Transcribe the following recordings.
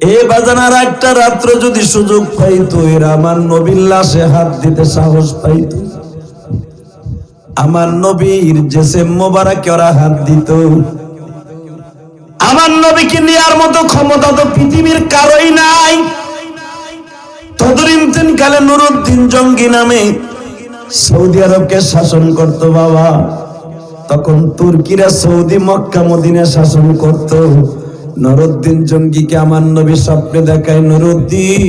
এ বাজানার একটা রাত্র যদি সুযোগ পাইতো, এরা আমার নবীর লাশে হাত দিতে সাহস পাইতো। আমার নবীর হাত দিত। আমার নবীকে নেওয়ার মতো ক্ষমতা তো পৃথিবীর কারোই নাই। তদরিমতিন কালে নুরুদ্দিন জঙ্গি নামে সৌদি আরবকে শাসন করত বাবা। তখন তুর্কিরা সৌদি মক্কা শাসন করত। নুরুদ্দিন জঙ্গিকে আমার নবী স্বপ্নে দেখায়, নুরুদ্দিন।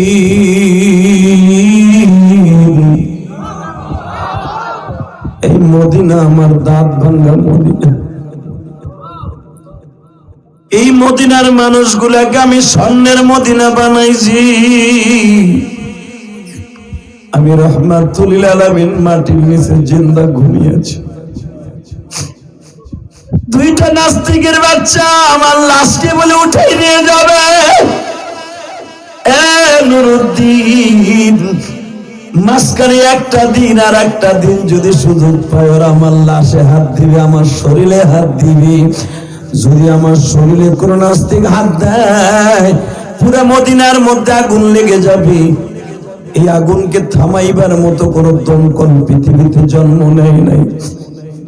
এই মদিনা আমার দাঁত ভাঙ্গা মদিনা। এই মদিনার মানুষগুলাকে আমি স্বর্ণের মদিনা বানাইছি। আমি রহমাতুল আলমিন মাটির নিচে জিন্দা ঘুমিয়েছি দুইটা নাস্তিকের বাচ্চা, আমার লাশকে বলে উঠাই নিয়ে যাবে। নুরুদ্দিন, মাঝখানে একটা দিন আর একটা দিন যদি সুযোগ পায়, ওরা আমার লাশে হাত দিবে, আমার শরীরে হাত দিবে। যদি আমার শরীরে কোনো নাস্তিক হাত দেয়, পুরো মদিনার মধ্যে আগুন লেগে যাবে। এই আগুনকে থামাইবার মতো কোনো দমকল পৃথিবীতে জন্ম নেয় নাই।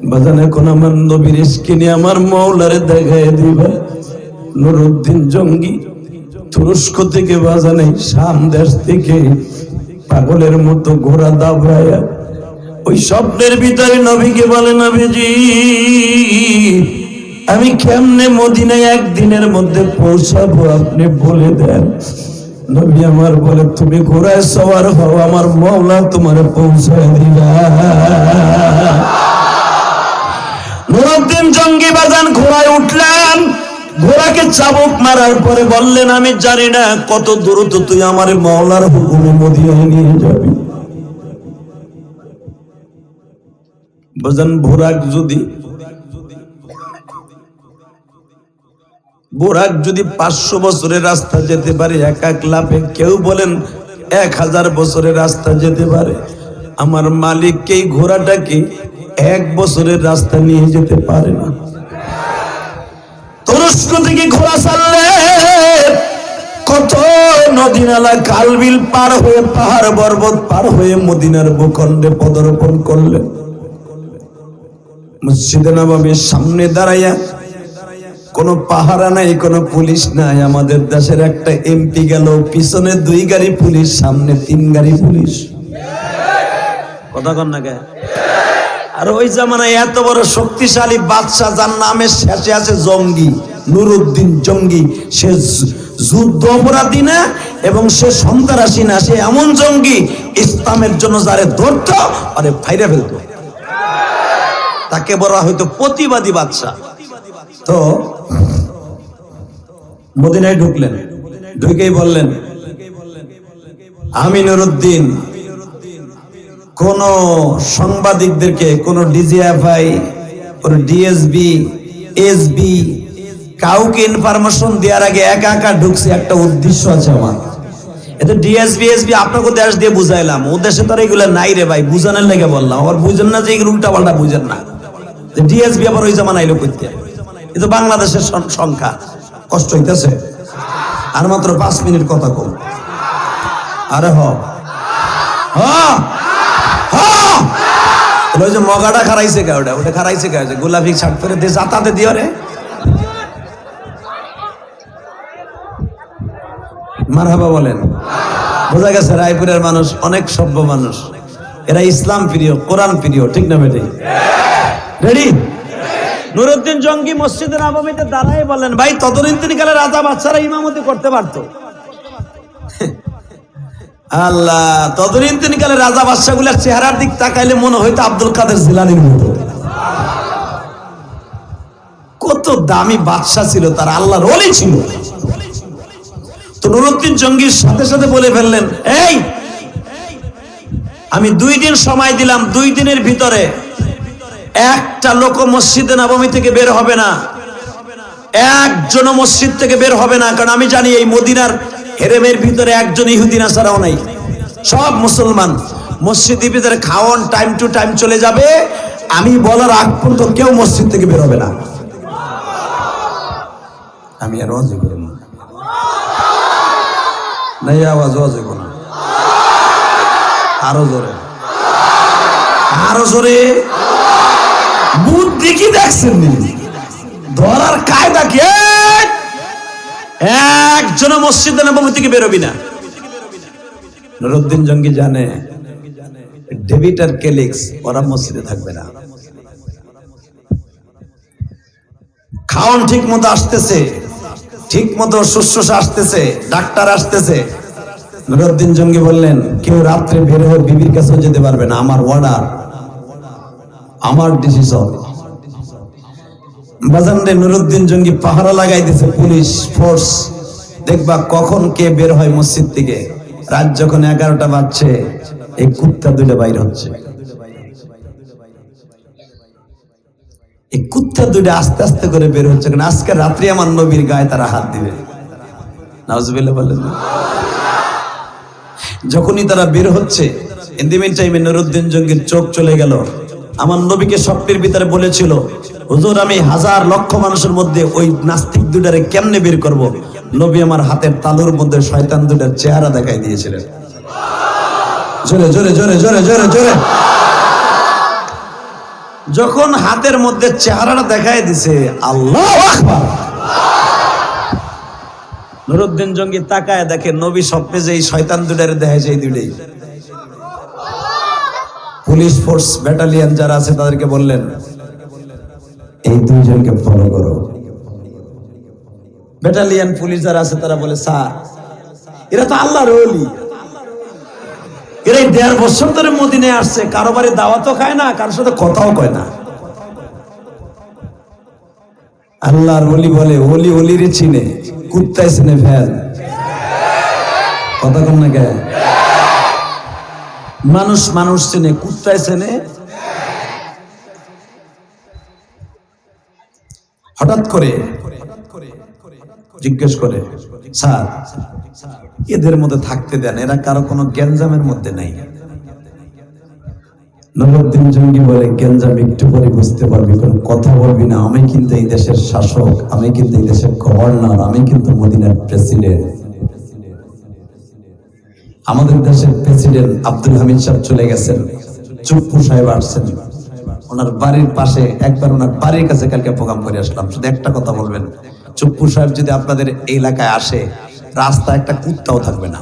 বাজান এখন আমার নবীর স্কিনে আমার মৌলারে দেখায় দিবা। নুরুদ্দিন জঙ্গি, তুরস্ক থেকে বাজানে, শাম দেশ থেকে পাগলের মতো ঘোড়া দাবড়ায়া ওই স্বপ্নের ভিতরে নবীকে বলে, নবীজি, আমি কেমনে মদিনায় একদিনের মধ্যে পৌঁছাবো আপনি বলে দেন? নবী আমার বলে, তুমি ঘোড়ায় সবার হও, আমার মৌলা তোমার পৌঁছায় দিবা। চাবুক মারার পরে বললেন, আমি জানি না কত দ্রুত তুই আমার মৌলার হুকুমে মদিনায় নিয়ে যাবি। বাজান ভোরাক যদি বোরাক যদি পাঁচশো বছরের রাস্তা যেতে পারে, এক এক লাভে কেউ বলেন, এক হাজার বছরের রাস্তা যেতে পারে। আমার মালিককে এই ঘোড়াটাকে এক বছরের রাস্তা নিয়ে যেতে পারে না। তুরস্ক থেকে ঘোড়া চাললে কত নদী কালবিল পার হয়ে পাহাড় পর্বত পার হয়ে মদিনার ভূখণ্ডে পদার্পণ করলেন মসজিদে নবাবের সামনে দাঁড়াইয়া কোনো পাহারা নাই, কোনো পুলিশ নাই। আমাদের দেশের একটা এমপি গেল, পিছনে দুই গাড়ি পুলিশ, সামনে তিন গাড়ি পুলিশ। কথা কন না কে? আর ওই জামানায় এত বড় শক্তিশালী বাদশাহ যার নামের শেষে আছে জঙ্গি, নুরুদ্দিন জঙ্গি। সে যুদ্ধ অপরাধী না এবং সে সন্ত্রাসী না, সে এমন জঙ্গি, ইসলামের জন্য যারে ধরত, আরে ফাইরে ফেলতো। তাকে বলা হয়তো প্রতিবাদী বাদশাহ। তো, মদিনায় ঢুকলেন। ঢুকেই বললেন, আমি নুরুদ্দিন কোন সাংবাদিকদেরকে, কোন ডিজিএফআই, কোন ডিএসবি, এসবি, কাউকে ইনফরমেশন দেওয়ার আগে একা একা ঢুকছে একটা উদ্দেশ্য আছে আমার। এটা ডিএসবি, এসবি আপনাকে দেশ দিয়ে বুঝাইলাম। দেশে তো আর এগুলো নাই রে ভাই, বুঝানোর লেগে বললাম। আবার বুঝেন না যে এগুলো উল্টা পাল্টা বুঝেন না। ডিএসবি আবার ওই জামান আইলো করতে কিন্তু বাংলাদেশের সংখ্যা। কষ্ট হইতেছে। আর মাত্র পাঁচ মিনিট কথা কম। আরে হ। হ! যে মগাটা খারাইছে কে ওটা? ওটা খারাইছে কে? যে গোলাপি শার্ট পরে দিয়ে যাতাতে দিও রে। মারহাবা বলেন। বোঝা গেছে রায়পুরের মানুষ অনেক সভ্য মানুষ। এরা ইসলাম প্রিয়, কোরআন প্রিয়, ঠিক না বেটে? রেডি নুরুদ্দিন জঙ্গি মসজিদের নবমীতে দাঁড়াই বলেন, ভাই তদনীতিন কালে রাজা বাচ্চারা ইমামতি করতে পারতো। আল্লাহ তদনীতিন কালে রাজা বাচ্চাগুলোর চেহারার দিক তাকাইলে মনে হইতো আব্দুল কাদের জিলানির মতো। কত দামি বাদশা ছিল, তার আল্লাহর ওলি ছিল। তো নুরুদ্দিন জঙ্গির সাথে সাথে বলে ফেললেন, এই, আমি দুই দিন সময় দিলাম, দুই দিনের ভিতরে একটা লোক মসজিদে নবমী থেকে বের হবে না একজন মসজিদ থেকে বের হবে না, কারণ আমি জানি এই মদিনার হেরেমের ভিতরে একজন ইহুদি ছাড়াও নাই। সব মুসলমান। মসজিদের ভিতরে খাওয়ান টাইম টু টাইম চলে যাবে। আমি বলার আগ পর্যন্ত কেউ মসজিদ থেকে বের হবে না। আমি আর অজু করব না। না আওয়াজ হইব না। আরও জোরে। আরও জোরে। বুদ্ধি কি দেখছেন নি? ধরার কায়দা কি? এই! একজন মসজিদে নবমী থেকে বেরোবি না। নুরুদ্দিন জঙ্গি জানে, ডেভিড আর কেলিক্স, ওরা মসজিদে থাকবে না। খাওয়ান ঠিক মতো আসতেছে ঠিক মতো শুশ্রূষা আসতেছে, ডাক্তার আসতেছে। নুরুদ্দিন জঙ্গি বললেন, কেউ রাত্রে বের হয়ে বিবির কাছেও যেতে পারবে না, আমার অর্ডার আমার ডিসিশন বাজানরে নুরুদ্দিন জঙ্গি পাহারা লাগাই দিছে, পুলিশ ফোর্স দেখবা কখন কে বের হয় মসজিদ থেকে। রাত যখন এগারোটা বাজছে, এই কুত্তা দুইটা বাইর হচ্ছে। এই কুত্তা দুইটা আস্তে আস্তে করে বের হচ্ছে কারণ আজকে রাত্রি আমার নবীর গায়ে তারা হাত দিবে। নাউজুবিল্লাহ বললেন যখনই তারা বের হচ্ছে ইন্দিমিন টাইমে নুরুদ্দিন জঙ্গির চোখ চলে গেল। আমার নবীকে স্বপ্নের ভিতরে বলেছিল, হুজুর, আমি হাজার লক্ষ মানুষের মধ্যে ওই নাস্তিক দুটারে কেমনে বের করব? নবী আমার হাতের তালুর মধ্যে শয়তান দুটার চেহারা দেখাই দিয়েছিলেন। জোরে জোরে জোরে জোরে জোরে জোরে। যখন হাতের মধ্যে চেহারাটা দেখাই দিছে, আল্লাহ নুরুদ্দিন জঙ্গি তাকায় দেখে নবী স্বপ্নে যে শয়তান দুটারে দেখে সেই দুটাই পুলিশ ফোর্স ব্যাটালিয়ন যারা আছে তাদেরকে বললেন, এই দুইজনকে ফলো করো। ব্যাটালিয়ন পুলিশ যারা আছে, তারা বলে, স্যার, এরা তো আল্লাহর ওলি। এরা দেড় বছর ধরে আসছে, কারও খায় না কারোর সাথে কথাও কয় না। আল্লাহর ওলি বলে ওলিরে চিনে, কুত্তায় চিনে ফেল। কথা কন না মানুষ মানুষ চেনে, কুত্তায় চেনে। হঠাৎ করে জিজ্ঞেস করে, স্যার, এদের মধ্যে থাকতে দেন, এরা কারও কোনো গ্যাঞ্জামের মধ্যে নাই। নবদ্দিন জঙ্গি বলে, গ্যাঞ্জাম একটু পরে বুঝতে পারবি, কোনো কথা বলবি না। আমি কিন্তু এই দেশের শাসক, আমি কিন্তু এই দেশের গভর্নর, আমি কিন্তু মদিনার প্রেসিডেন্ট। আমাদের দেশের প্রেসিডেন্ট আব্দুল হামিদ সাহেব চলে গেছেন, চুপ্পু সাহেব আসছেন। ওনার বাড়ির পাশে, একবার ওনার বাড়ির কাছে কালকে প্রোগ্রাম করে আসলাম। শুধু একটা কথা বলবেন চুপ্পু সাহেব যদি আপনাদের এলাকায় আসে রাস্তা একটা কুত্তাও থাকবে না।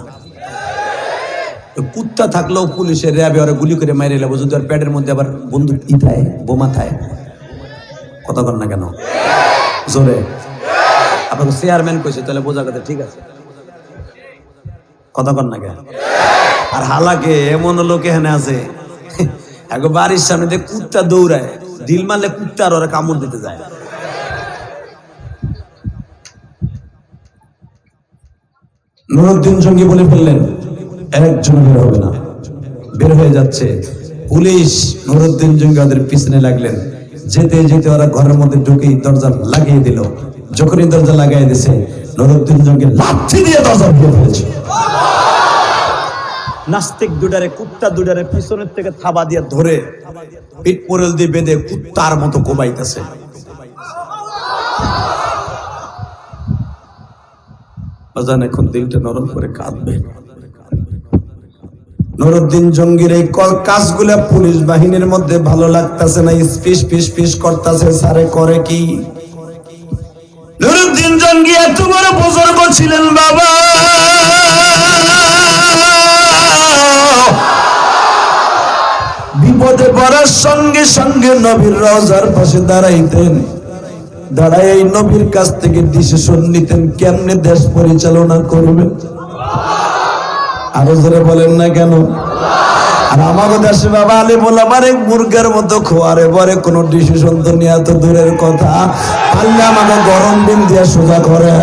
কুত্তা থাকলেও পুলিশের র্যাবে ওরা গুলি করে মাইরে নেব, যদি ওর প্যাডের মধ্যে আবার বন্দুক ই থাকে বোমা থাকে কথা কর না কেন? জোরে। আপনাকে চেয়ারম্যান কইছে, তাহলে বোঝা কথা, ঠিক আছে? কথা কর না কেন? আর হালাকে এমন লোক এখানে আছে একবার বাড়ির সামনে দিয়ে কুত্তা দৌড়ায়, দিল মারলে কুত্তা আর ওরা কামড় দিতে যায়। নুরুদ্দিন জঙ্গি বলে ফেললেন একজন বের হবে না। বের হয়ে যাচ্ছে পুলিশ। নুরুদ্দিন জঙ্গি ওদের পিছনে লাগলেন। যেতে যেতে ওরা ঘরের মধ্যে ঢুকেই দরজা লাগিয়ে দিল। যখনই দরজা লাগাই দিছে, নুরুদ্দিন জঙ্গি লাঠি দিয়ে দরজা ভেঙে ফেলেছে। নাস্তিক দুডারে কুত্তা দুডারে পিছনের থেকে থাবা দিয়ে ধরে পিঠ পোরেল দিয়ে বেঁধে কুত্তার মতো কোবাইতেছে বাজান এখন দিলটা নরম করে কাঁদবে। নুরুদ্দিন জঙ্গির এই ক- কাজগুলা পুলিশ বাহিনীর মধ্যে ভালো লাগতেছে না, স্পিস, পিস পিস করতেছে সারে করে কি? নুরুদ্দিন জঙ্গি এত বড় বুজুর্গ ছিলেন বাবা। বিপদে পড়ার সঙ্গে সঙ্গে নবীর রওজার পাশে দাঁড়াইতেন। দাঁড়ায় এই নবীর কাছ থেকে ডিসিশন নিতেন কেমনে দেশ পরিচালনা করবেন আরও জোরে বলেন না কেন? আর আমাকে দেশে বাবা আলী বলাবার এক মুরগের মতো খোয়ারে পরে কোনো ডিসিশন তো নেওয়া তো দূরের কথা। পারলে আমাকে গরম দিন দিয়ে সোজা করে।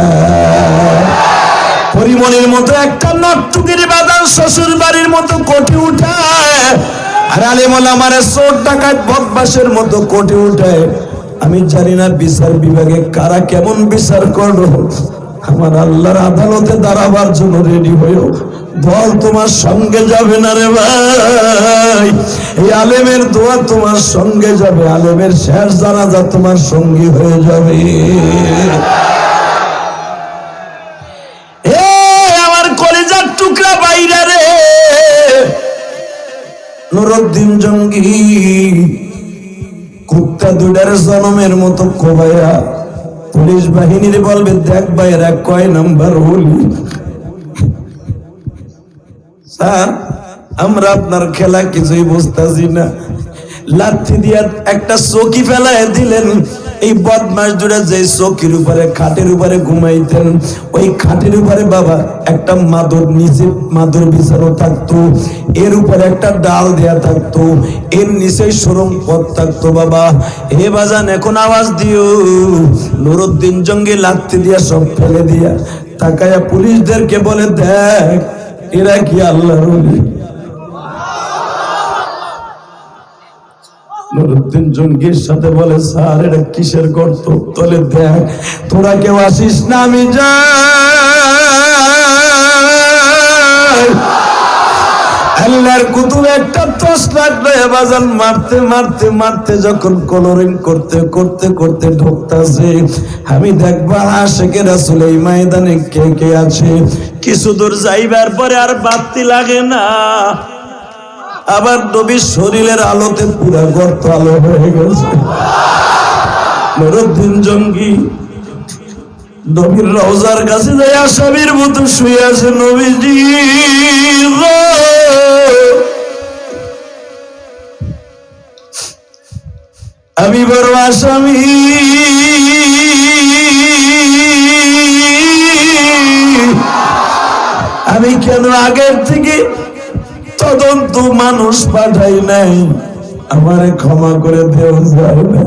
পরিমণির মতো একটা নটটুকির বাদান শ্বশুর বাড়ির মতো কোটি উঠায়। আর আলী মোলা আমারে চোর ডাকাত বদমাসের মতো কোটি উঠায়। আমি জানি না বিচার বিভাগে কারা কেমন বিচার করল। আমার আল্লাহর আদালতে দাঁড়াবার জন্য রেডি হয়েও বল তোমার সঙ্গে যাবে না রে ভাই। এই আলেমের দোয়া তোমার সঙ্গে যাবে, আলেমের শেষ জানাজা তোমার সঙ্গী হয়ে যাবে। আমার কলেজার টুকরা বাইরে রে। নুরুদ্দিন জঙ্গি কুত্তা দুডার জনমের মতো কোবাইয়া পুলিশ বাহিনীর বলবে, দেখ ভাইরা কয় নাম্বার হলি? স্যার, আমরা আপনার খেলা কিছুই বুঝতেছি না। লাথি দিয়া একটা চকি ফেলায় দিলেন। এই বদমাস জুড়ে যে চকির উপরে, খাটের উপরে ঘুমাইতেন, ওই খাটের উপরে বাবা একটা মাদুর নিচে মাদুর বিছানো থাকতো, এর উপরে একটা ডাল দেয়া থাকতো, এর নিচে সরম পথ থাকতো বাবা। হে বাজান, এখন আওয়াজ দিও। নুরুদ্দিন জঙ্গি লাথি দিয়া সব ফেলে দিয়া তাকায়া পুলিশদেরকে বলে, দেখ, এরা কি আল্লাহ নুরুদ্দিন জঙ্গির সাথে বলে, স্যার, এটা কিসের গর্ত? তলে দেখ, তোরা কেউ আসিস না, আমি যাই। আল্লাহর কুতুব একটা তোষ লাগল বাজান মারতে মারতে মারতে, যখন কলরিং করতে করতে করতে ঢুকতাছে, আমি দেখবা আশেকে রাসুল এই ময়দানে কে কে আছে? কিছু দূর যাইবার পরে আর বাতি লাগে না। আবার নবীর শরীরের আলোতে পুরা গর্ত আলো হয়ে গেছে। নুরুদ্দিন জঙ্গি, নবীর রওজার কাছে যাই আসামির মতো শুয়ে আছে নবীজি। আমি বড় আসামি। আমি কেন আগের থেকে তদন্ত মানুষ পাঠাই নাই। আমারে ক্ষমা করে দেওয়া যায় না।